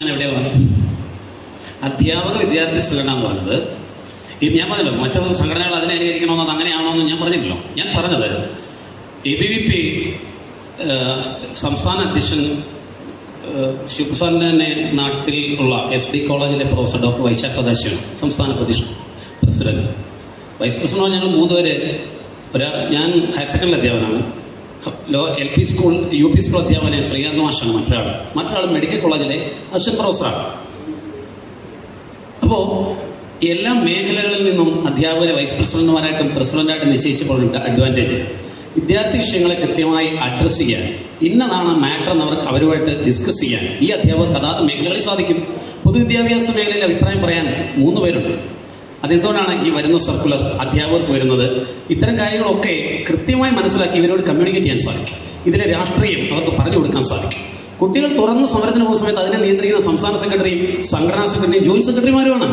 ഞാൻ എവിടെയാ പറഞ്ഞത് അധ്യാപക വിദ്യാർത്ഥി സംഘടന എന്ന് പറഞ്ഞത് ഞാൻ പറഞ്ഞല്ലോ മറ്റു സംഘടനകൾ അതിനെ അനുകരിക്കണമെന്നത് അങ്ങനെയാണോ എന്ന് ഞാൻ പറഞ്ഞില്ലല്ലോ. ഞാൻ പറഞ്ഞത് എ ബി വി പി സംസ്ഥാന അധ്യക്ഷൻ ശിവപ്രസാദിന്റെ തന്നെ നാട്ടിൽ ഉള്ള എസ് ഡി കോളേജിലെ പ്രൊഫസർ ഡോക്ടർ വൈശാഖ് സദാശിവൻ സംസ്ഥാന പ്രതിഷ്ഠ പ്രസിഡന്റ്. വൈസ് പ്രസിഡന്റ് ഞങ്ങൾ മൂന്നുപേര് ഒരു ഞാൻ ഹയർ സെക്കൻഡറി അധ്യാപകനാണ്. L P school U P school അധ്യാപകനെ ശ്രീകാന്ത് മാഷാണ് മറ്റൊരാൾ. മറ്റൊരാൾ മെഡിക്കൽ കോളേജിലെ അസിസ്റ്റന്റ് പ്രൊഫസറാണ്. അപ്പോൾ എല്ലാ മേഖലകളിൽ നിന്നും അധ്യാപകരെ വൈസ് പ്രസിഡന്റുമാരായിട്ടും പ്രസിഡന്റായിട്ടും നിശ്ചയിച്ചപ്പോഴുണ്ട് അഡ്വാന്റേജ് വിദ്യാർത്ഥി വിഷയങ്ങളെ കൃത്യമായി അഡ്രസ്സ് ചെയ്യാൻ ഇന്നതാണ് മാറ്റർ എന്ന് അവർക്ക് അവരുമായിട്ട് ഡിസ്കസ് ചെയ്യാൻ. ഈ അധ്യാപകർക്ക് അതാത് മേഖലകളിൽ സാധിക്കും. പൊതുവിദ്യാഭ്യാസ മേഖലയിൽ അഭിപ്രായം പറയാൻ മൂന്ന് പേരുണ്ട്. അതെന്തുകൊണ്ടാണ് ഈ വരുന്ന സർക്കുലർ അധ്യാപകർക്ക് വരുന്നത്? ഇത്തരം കാര്യങ്ങളൊക്കെ കൃത്യമായി മനസ്സിലാക്കി ഇവരോട് കമ്മ്യൂണിക്കേറ്റ് ചെയ്യാൻ സാധിക്കും. ഇതിലെ രാഷ്ട്രീയം അവർക്ക് പറഞ്ഞു കൊടുക്കാൻ സാധിക്കും. കുട്ടികൾ തുറന്ന് സമരത്തിന് പോകുന്ന സമയത്ത് അതിനെ നിയന്ത്രിക്കുന്ന സംസ്ഥാന സെക്രട്ടറിയും സംഘടനാ സെക്രട്ടറിയും ജോയിന്റ് സെക്രട്ടറിമാരുമാണ്.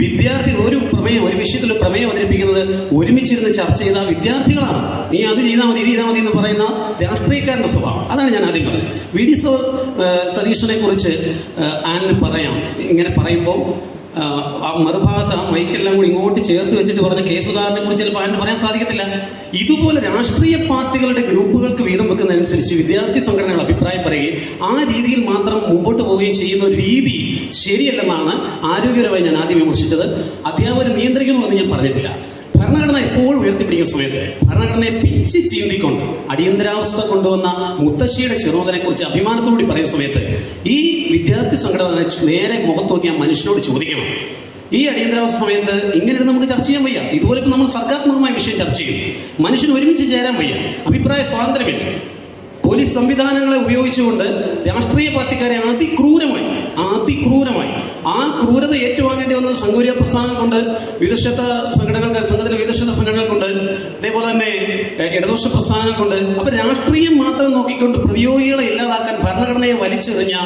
വിദ്യാർത്ഥികൾ ഒരു പ്രമേയം ഒരു വിഷയത്തിൽ പ്രമേയം അവതരിപ്പിക്കുന്നത് ഒരുമിച്ചിരുന്ന് ചർച്ച ചെയ്ത വിദ്യാർത്ഥികളാണ്. നീ അത് ചെയ്താൽ മതി ഇത് ചെയ്താൽ മതി എന്ന് പറയുന്ന രാഷ്ട്രീയക്കാരന്റെ സ്വഭാവം. അതാണ് ഞാൻ ആദ്യം പറഞ്ഞത്. വി ഡി സതീശനെ കുറിച്ച് ആനിന് പറയാം. ഇങ്ങനെ പറയുമ്പോൾ ആ, മറുഭാഗത്ത് ആ മൈക്കെല്ലാം കൂടി ഇങ്ങോട്ട് ചേർത്ത് വെച്ചിട്ട് പറഞ്ഞ കെ സുധാകരനെ കുറിച്ച് ചിലപ്പോൾ ആരും പറയാൻ സാധിക്കത്തില്ല. ഇതുപോലെ രാഷ്ട്രീയ പാർട്ടികളുടെ ഗ്രൂപ്പുകൾക്ക് വീതം വെക്കുന്നതനുസരിച്ച് വിദ്യാർത്ഥി സംഘടനകൾ അഭിപ്രായം പറയുകയും ആ രീതിയിൽ മാത്രം മുമ്പോട്ട് പോവുകയും ചെയ്യുന്ന ഒരു രീതി ശരിയല്ലെന്നാണ് ആരോഗ്യപരമായി ഞാൻ ആദ്യം വിമർശിച്ചത്. അധ്യാപകർ നിയന്ത്രിക്കണമെന്ന് ഞാൻ പറഞ്ഞിട്ടില്ല. ഭരണഘടന എപ്പോഴും ഉയർത്തിപ്പിടിക്കുന്ന സമയത്ത് ഭരണഘടനയെ പിച്ച് ചീന്തിക്കൊണ്ട് അടിയന്തരാവസ്ഥ കൊണ്ടുവന്ന മുത്തശ്ശിയുടെ ചെറുമകനെ കുറിച്ച് അഭിമാനത്തോടുകൂടി പറയുന്ന സമയത്ത് ഈ വിദ്യാർത്ഥി സംഘടന നേരെ മുഖത്ത് നോക്കി ആ മനുഷ്യനോട് ചോദിക്കണം. ഈ അടിയന്തരാവസ്ഥ സമയത്ത് ഇങ്ങനെ നമുക്ക് ചർച്ച ചെയ്യാൻ വയ്യ. ഇതുപോലെ നമ്മൾ സർഗാത്മകമായ വിഷയം ചർച്ച ചെയ്യുന്നു മനുഷ്യൻ ഒരുമിച്ച് ചേരാൻ വയ്യ. അഭിപ്രായ സ്വാതന്ത്ര്യമില്ല. പോലീസ് സംവിധാനങ്ങളെ ഉപയോഗിച്ചുകൊണ്ട് രാഷ്ട്രീയ പാർട്ടിക്കാരെ അതിക്രൂരമായി അതിക്രൂരമായി ആ ക്രൂരത ഏറ്റുവാങ്ങേണ്ടി വന്നത് സംഘപരിയ പ്രസ്ഥാനങ്ങൾക്കുണ്ട് വിദുഷത്ത സംഘടനകൾ സംഘത്തിലെ വിദുഷത്ത സംഘടനകൾക്കുണ്ട് അതേപോലെ തന്നെ ഇടതുപക്ഷ പ്രസ്ഥാനങ്ങൾക്കുണ്ട്. അപ്പൊ രാഷ്ട്രീയം മാത്രം നോക്കിക്കൊണ്ട് പ്രതിയോഗികളെ ഇല്ലാതാക്കാൻ ഭരണഘടനയെ വലിച്ചെറിഞ്ഞ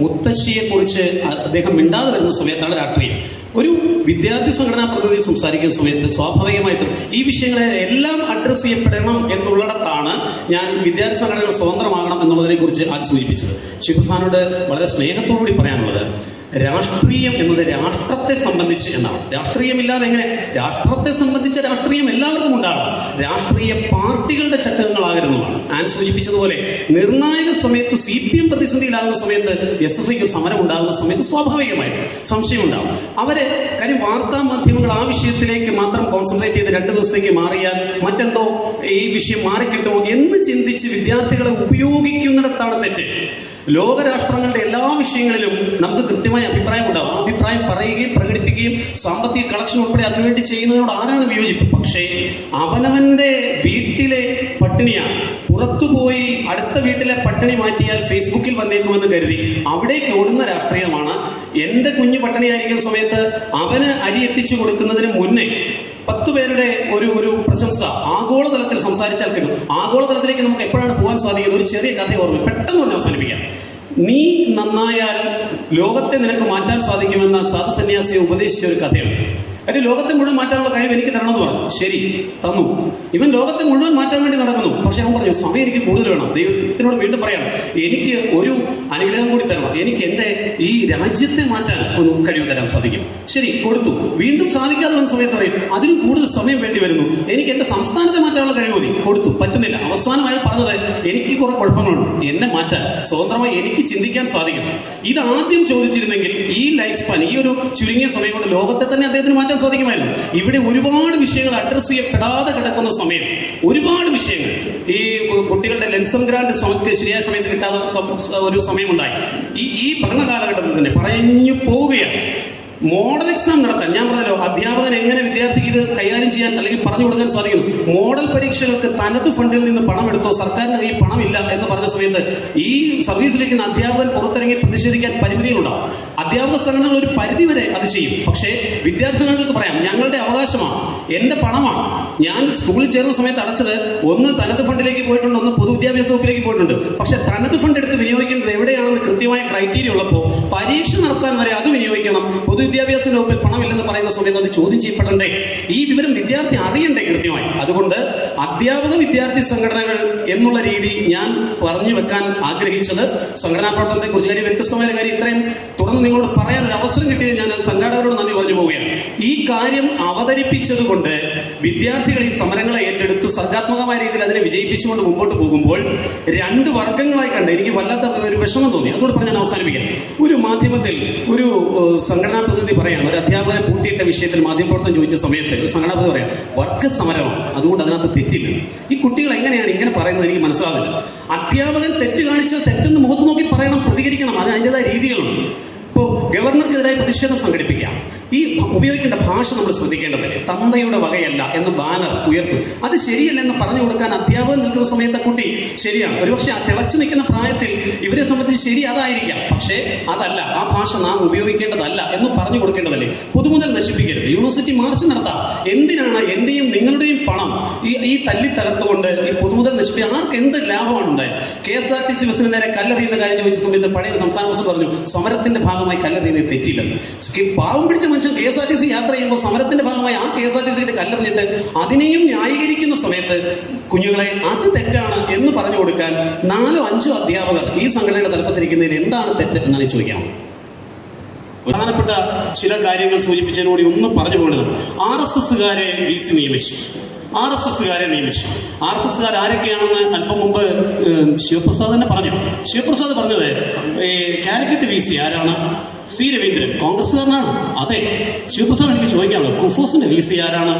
മുത്തശ്ശിയെ കുറിച്ച് അദ്ദേഹം മിണ്ടാതെ വരുന്ന സമയത്താണ് രാഷ്ട്രീയം. ഒരു വിദ്യാർത്ഥി സംഘടനാ പ്രതിനിധി സംസാരിക്കുന്ന സമയത്ത് സ്വാഭാവികമായിട്ടും ഈ വിഷയങ്ങളെ എല്ലാം അഡ്രസ് ചെയ്യപ്പെടണം എന്നുള്ളിടത്താണ് ഞാൻ വിദ്യാർത്ഥി സംഘടനകൾ സ്വതന്ത്രമാകണം എന്നുള്ളതിനെ കുറിച്ച് ആദ്യം സൂചിപ്പിച്ചത്. ശിവസാനോട് വളരെ സ്നേഹത്തോടുകൂടി പറയാനുള്ളത്. രാഷ്ട്രീയം എന്നത് രാഷ്ട്രത്തെ സംബന്ധിച്ച് എന്നാണ്. രാഷ്ട്രീയമില്ലാതെ എങ്ങനെ? രാഷ്ട്രത്തെ സംബന്ധിച്ച രാഷ്ട്രീയം എല്ലാവർക്കും ഉണ്ടാകണം. രാഷ്ട്രീയ പാർട്ടികളുടെ ചട്ടകങ്ങളാകരുന്നതാണ് ആൻ സൂചിപ്പിച്ചതുപോലെ നിർണായക സമയത്ത് സി പി എം പ്രതിസന്ധിയിലാകുന്ന സമയത്ത് എസ് എഫ് ഐക്ക് സമരം ഉണ്ടാകുന്ന സമയത്ത് സ്വാഭാവികമായിട്ട് സംശയം ഉണ്ടാകും അവർ കാര്യം വാർത്താ മാധ്യമങ്ങൾ ആ വിഷയത്തിലേക്ക് മാത്രം കോൺസെൻട്രേറ്റ് ചെയ്ത് രണ്ട് ദിവസത്തേക്ക് മാറിയാൽ മറ്റെന്തോ ഈ വിഷയം മാറിക്കിട്ടുമോ എന്ന് ചിന്തിച്ച് വിദ്യാർത്ഥികളെ ഉപയോഗിക്കുന്നിടത്താണ് തെറ്റ്. ലോകരാഷ്ട്രങ്ങളുടെ എല്ലാ വിഷയങ്ങളിലും നമുക്ക് കൃത്യമായ അഭിപ്രായം ഉണ്ടാവും. ആ അഭിപ്രായം പറയുകയും പ്രകടിപ്പിക്കുകയും സാമ്പത്തിക കളക്ഷൻ ഉൾപ്പെടെ അതിനുവേണ്ടി ചെയ്യുന്നതിനോട് ആരാണ് വിയോജിപ്പ്? പക്ഷേ അവനവന്റെ വീട്ടിലെ പട്ടിണിയാണ് പുറത്തുപോയി അടുത്ത വീട്ടിലെ പട്ടിണി മാറ്റിയാൽ ഫേസ്ബുക്കിൽ വന്നേക്കുമെന്ന് കരുതി. അവിടേക്ക് ഓടുന്ന രാഷ്ട്രീയമാണ്. എന്റെ കുഞ്ഞു പട്ടിണിയായിരിക്കുന്ന സമയത്ത് അവന് അരി എത്തിച്ചു കൊടുക്കുന്നതിന് മുന്നേ പത്ത് പേരുടെ ഒരു ഒരു പ്രശംസ ആഗോളതലത്തിൽ സംസാരിച്ചാൽ കിട്ടും. ആഗോളതലത്തിലേക്ക് നമുക്ക് എപ്പോഴാണ് പോകാൻ സാധിക്കുന്നത്? ഒരു ചെറിയ കഥ ഓർമ്മ. പെട്ടെന്ന് തന്നെ അവസാനിപ്പിക്കാം. നീ നന്നായാൽ ലോകത്തെ നിനക്ക് മാറ്റാൻ സാധിക്കുമെന്ന സാധു സന്യാസിയെ ഉപദേശിച്ച ഒരു കഥയാണ് കാര്യം ലോകത്തെ മുഴുവൻ മാറ്റാനുള്ള കഴിവ് എനിക്ക് തരണമെന്ന് പറഞ്ഞു. ശരി തന്നു. ഇവൻ ലോകത്തെ മുഴുവൻ മാറ്റാൻ വേണ്ടി നടക്കുന്നു. പക്ഷെ അവൻ പറഞ്ഞു സമയം എനിക്ക് കൂടുതൽ വേണം. ദൈവത്തിനോട് വീണ്ടും പറയണം എനിക്ക് ഒരു അനുഗ്രഹം കൂടി തരണം. എനിക്ക് എന്റെ ഈ രാജ്യത്തെ മാറ്റാൻ ഒന്ന് കഴിവ് തരാൻ സാധിക്കും. ശരി കൊടുത്തു. വീണ്ടും സാധിക്കാതെ വന്ന സമയത്ത് പറയും അതിനും കൂടുതൽ സമയം വേണ്ടി വരുന്നു. എനിക്ക് എന്റെ സംസ്ഥാനത്തെ മാറ്റാനുള്ള കഴിവ് മതി. കൊടുത്തു. പറ്റുന്നില്ല. അവസാനം അയാൾ പറഞ്ഞത് എനിക്ക് കുറെ കുഴപ്പങ്ങളുണ്ട്. എന്നെ മാറ്റാൻ സ്വതന്ത്രമായി എനിക്ക് ചിന്തിക്കാൻ സാധിക്കും. ഇത് ആദ്യം ചോദിച്ചിരുന്നെങ്കിൽ ഈ ലൈഫ് സ്പാൻ ഈ ഒരു ചുരുങ്ങിയ സമയം കൊണ്ട് ലോകത്തെ തന്നെ അദ്ദേഹത്തിന് മാറ്റാൻ സാധിക്കുമായിരുന്നു ഇവിടെ ഒരുപാട് വിഷയങ്ങൾ അഡ്രസ് ചെയ്യപ്പെടാതെ കിടക്കുന്ന സമയം. ഒരുപാട് വിഷയങ്ങൾ. ഈ കുട്ടികളുടെ ലെൻസം ഗ്രാൻഡ് ശരിയായ സമയത്ത് കിട്ടാതെ ഒരു സമയമുണ്ടായി. ഈ ഈ ഭരണകാലഘട്ടത്തിൽ തന്നെ പറഞ്ഞു പോവുകയാണ്. മോഡൽ എക്സാം നടത്താൻ ഞാൻ പറഞ്ഞല്ലോ അധ്യാപകൻ എങ്ങനെ വിദ്യാർത്ഥിക്ക് ഇത് കൈകാര്യം ചെയ്യാൻ അല്ലെങ്കിൽ പറഞ്ഞു കൊടുക്കാൻ സാധിക്കുന്നു മോഡൽ പരീക്ഷകൾക്ക് തനത് ഫണ്ടിൽ നിന്ന് പണം എടുത്തോ സർക്കാരിന്റെ കയ്യിൽ പണമില്ല എന്ന് പറഞ്ഞ സമയത്ത് ഈ സർവീസിലിരിക്കുന്ന അധ്യാപകൻ പുറത്തിറങ്ങി പ്രതിഷേധിക്കാൻ പരിമിതികളുണ്ടാവും. അധ്യാപക സംഘടനകൾ ഒരു പരിധി വരെ അത് ചെയ്യും. പക്ഷേ വിദ്യാർത്ഥി സംഘടനകൾക്ക് പറയാം ഞങ്ങളുടെ അവകാശമാണ്. എന്റെ പണമാണ്. ഞാൻ സ്കൂളിൽ ചേർന്ന സമയത്ത് അടച്ചത് ഒന്ന് തനത് ഫണ്ടിലേക്ക് പോയിട്ടുണ്ട് ഒന്ന് പൊതുവിദ്യാഭ്യാസ വകുപ്പിലേക്ക് പോയിട്ടുണ്ട്. പക്ഷെ തനത് ഫണ്ട് എടുത്ത് വിനിയോഗിക്കേണ്ടത് എവിടെയാണെന്ന് കൃത്യമായ ക്രൈറ്റീരിയ ഉള്ളപ്പോൾ പരീക്ഷ നടത്താൻ വരെ അത് വിനിയോഗിക്കണം. പൊതുവിദ്യാഭ്യാസ വകുപ്പിൽ പണമില്ലെന്ന് പറയുന്ന സമയത്ത് അത് ചോദ്യം ചെയ്യപ്പെടണ്ടേ? ഈ വിവരം വിദ്യാർത്ഥി അറിയണ്ടേ കൃത്യമായി. അതുകൊണ്ട് അധ്യാപക വിദ്യാർത്ഥി സംഘടനകൾ എന്നുള്ള രീതി ഞാൻ പറഞ്ഞു വെക്കാൻ ആഗ്രഹിച്ചത് സംഘടനാ പ്രവർത്തനത്തെ കുറിച്ച് കാര്യം വ്യത്യസ്തമായ കാര്യം ഇത്രയും തുറന്ന് നിങ്ങളോട് പറയാൻ ഒരു അവസരം കിട്ടിയത് ഞാൻ സംഘാടകരോട് നന്ദി കാര്യം അവതരിപ്പിച്ചതുകൊണ്ട് വിദ്യാർത്ഥികൾ ഈ സമരങ്ങളെ ഏറ്റെടുത്തു. സർഗാത്മകമായ രീതിയിൽ അതിനെ വിജയിപ്പിച്ചുകൊണ്ട് മുമ്പോട്ട് പോകുമ്പോൾ രണ്ട് വർഗങ്ങളായി കണ്ട് എനിക്ക് വല്ലാത്ത ഒരു വിഷമം തോന്നി. അതുകൊണ്ട് പറഞ്ഞ് ഞാൻ അവസാനിപ്പിക്കാം. ഒരു മാധ്യമത്തിൽ ഒരു സംഘടനാ പ്രതിനിധി പറയാം. ഒരു അധ്യാപകനെ പൂട്ടിയിട്ട വിഷയത്തിൽ മാധ്യമപ്രവർത്തനം ചോദിച്ച സമയത്ത് ഒരു സംഘടനാ പ്രതിനിധി പറയാം വർഗ സമരമാണ് അതുകൊണ്ട് അതിനകത്ത് തെറ്റില്ല. ഈ കുട്ടികൾ എങ്ങനെയാണ് ഇങ്ങനെ പറയുന്നത് എനിക്ക് മനസ്സിലാവില്ല അധ്യാപകൻ തെറ്റ് കാണിച്ചാൽ തെറ്റെന്ന് മുഖത്ത് നോക്കി പറയണം പ്രതികരിക്കണം. അത് അതിന്റെതായ രീതികളുണ്ട്. ഇപ്പോൾ ഗവർണർക്കെതിരായി പ്രതിഷേധം സംഘടിപ്പിക്കാം. ഈ ഉപയോഗിക്കേണ്ട ഭാഷ നമ്മൾ ശ്രദ്ധിക്കേണ്ടതല്ലേ? തന്തയുടെ വകയല്ല എന്ന് ബാനർ ഉയർത്തും. അത് ശരിയല്ല എന്ന് പറഞ്ഞു കൊടുക്കാൻ അധ്യാപകൻ നിൽക്കുന്ന സമയത്തെ കുട്ടി ശരിയാണ്. ഒരുപക്ഷെ തിളച്ചു നിൽക്കുന്ന പ്രായത്തിൽ ഇവരെ സംബന്ധിച്ച് ശരി അതായിരിക്കാം. പക്ഷേ അതല്ല ആ ഭാഷ നാം ഉപയോഗിക്കേണ്ടതല്ല എന്ന് പറഞ്ഞു കൊടുക്കേണ്ടതല്ലേ? പുതുമുതൽ നശിപ്പിക്കരുത്. യൂണിവേഴ്സിറ്റി മാർച്ച് നടത്താം. എന്തിനാണ് എന്റെയും നിങ്ങളുടെയും പണം ഈ ഈ തല്ലി തകർത്തുകൊണ്ട് ഈ പുതുമുതൽ നശിപ്പിക്കുക? ആർക്ക് എന്ത് ലാഭമാണ് ഉണ്ടായത്? K S R T C ബസ്സിന് നേരെ കല്ലെറിയുന്ന കാര്യം ചോദിച്ച സമയത്ത് പഴയ സംസ്ഥാന ബസ് പറഞ്ഞു സമരത്തിന്റെ ഭാഗമായി കല്ലെറിയുന്നത് തെറ്റില്ലെന്ന്. പാവം പിടിച്ച മനുഷ്യൻ K S R T C യാത്ര ചെയ്യുമ്പോൾ സമരത്തിന്റെ ഭാഗമായി ആ കെ എസ് ആർ ടി സിയുടെ കല്ലെറിഞ്ഞിട്ട് അതിനെയും ന്യായീകരിക്കുന്ന സമയത്ത് കുഞ്ഞുങ്ങളെ അത് തെറ്റാണ് എന്ന് പറഞ്ഞു കൊടുക്കാൻ നാലോ അഞ്ചോ അധ്യാപകർ ഈ സംഘടനയുടെ തലപ്പത്തിരിക്കുന്നതിൽ എന്താണ് തെറ്റ് എന്നാണ് ചോദിക്കാം. പ്രധാനപ്പെട്ട ചില കാര്യങ്ങൾ സൂചിപ്പിച്ചതിനോട് ഒന്ന് പറഞ്ഞു പോകുന്നത് ആർ എസ് എസ്സുകാരെ വി സി നിയമിച്ചു. ആർ എസ് എസ്സുകാരെ നിയമിച്ചു. ആർ എസ് എസ്സുകാർ ആരൊക്കെയാണെന്ന് അല്പം മുമ്പ് ശിവപ്രസാദ് തന്നെ പറഞ്ഞു. ശിവപ്രസാദ് പറഞ്ഞത് കാലിക്കറ്റ് വി സി ആരാണ്? സി രവീന്ദ്രൻ കോൺഗ്രസ്സുകാരനാണ്. അതെ ശിവപ്രസാദ് എനിക്ക് ചോദിക്കാനുള്ളത് കുഫോസിന്റെ വി സി ആരാണ്?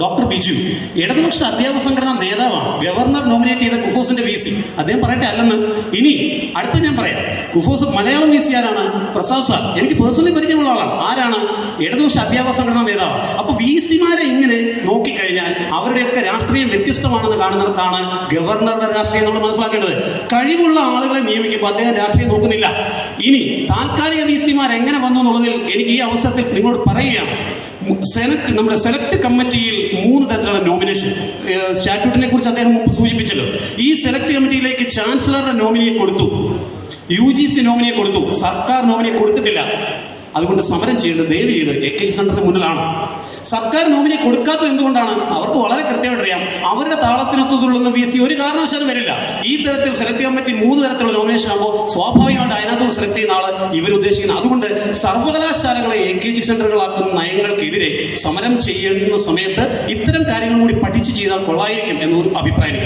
ഡോക്ടർ ബിജു ഇടതുപക്ഷ അധ്യാപക സംഘടനാ നേതാവാണ്. ഗവർണർ നോമിനേറ്റ് ചെയ്ത കുഫോസിന്റെ വി സി അദ്ദേഹം പറയട്ടെ അല്ലെന്ന്. ഇനി അടുത്ത ഞാൻ പറയാം. കുഫോസ് മലയാളം വി സി ആരാണ്? പ്രസാദ് സാർ. എനിക്ക് പേഴ്സണലി പരിചയമുള്ള ആളാണ്. ആരാണ്? ഇടതുപക്ഷ അധ്യാപക സംഘടനാ നേതാവാണ്. അപ്പൊ വി സിമാരെ ഇങ്ങനെ നോക്കിക്കഴിഞ്ഞാൽ അവരുടെയൊക്കെ രാഷ്ട്രീയം വ്യത്യസ്തമാണെന്ന് കാണുന്നിടത്താണ് ഗവർണറുടെ രാഷ്ട്രീയം നമ്മൾ മനസ്സിലാക്കേണ്ടത്. കഴിവുള്ള ആളുകളെ നിയമിക്കുമ്പോൾ അദ്ദേഹം രാഷ്ട്രീയം നോക്കുന്നില്ല. ഇനി താൽക്കാലിക വി സിമാർ എങ്ങനെ വന്നു എന്നുള്ളതിൽ എനിക്ക് ഈ അവസരത്തിൽ നിങ്ങളോട് പറയുകയാണ്. സെനറ്റ് നമ്മുടെ സെലക്ട് കമ്മിറ്റിയിൽ മൂന്ന് തരത്തിലുള്ള നോമിനേഷൻ. സ്റ്റാറ്റ്യൂട്ടിനെ കുറിച്ച് അദ്ദേഹം മുമ്പ് സൂചിപ്പിച്ചല്ലോ. ഈ സെലക്ട് കമ്മിറ്റിയിലേക്ക് ചാൻസലറുടെ നോമിനിയെ കൊടുത്തു. യു ജി സി നോമിനിയെ കൊടുത്തു. സർക്കാർ നോമിനിയെ കൊടുത്തിട്ടില്ല. അതുകൊണ്ട് സമരം ചെയ്യേണ്ടത് ദയവ് ചെയ്ത് എ കെ സെന്ററിന് മുന്നിലാണ്. സർക്കാർ നോമിനി കൊടുക്കാത്തത് എന്തുകൊണ്ടാണ്? അവർക്ക് വളരെ കൃത്യമായിട്ട് അറിയാം. അവരുടെ താളത്തിനൊത്തുള്ള വി സി ഒരു കാരണവശാലും വരില്ല. ഈ തരത്തിൽ സെലക്ട് ചെയ്യാൻ പറ്റി മൂന്ന് തരത്തിലുള്ള നോമിനേഷൻ ആകുമ്പോൾ സ്വാഭാവികമായിട്ട് അതിനകത്ത് സെലക്ട് ചെയ്യുന്ന ആൾ ഇവർ ഉദ്ദേശിക്കുന്നത്. അതുകൊണ്ട് സർവകലാശാലകളെ എ കെ ജി സെന്ററുകളാക്കുന്ന നയങ്ങൾക്കെതിരെ സമരം ചെയ്യുന്ന സമയത്ത് ഇത്തരം കാര്യങ്ങൾ കൂടി പഠിച്ചു ചെയ്താൽ കൊള്ളായിരിക്കും എന്നൊരു അഭിപ്രായം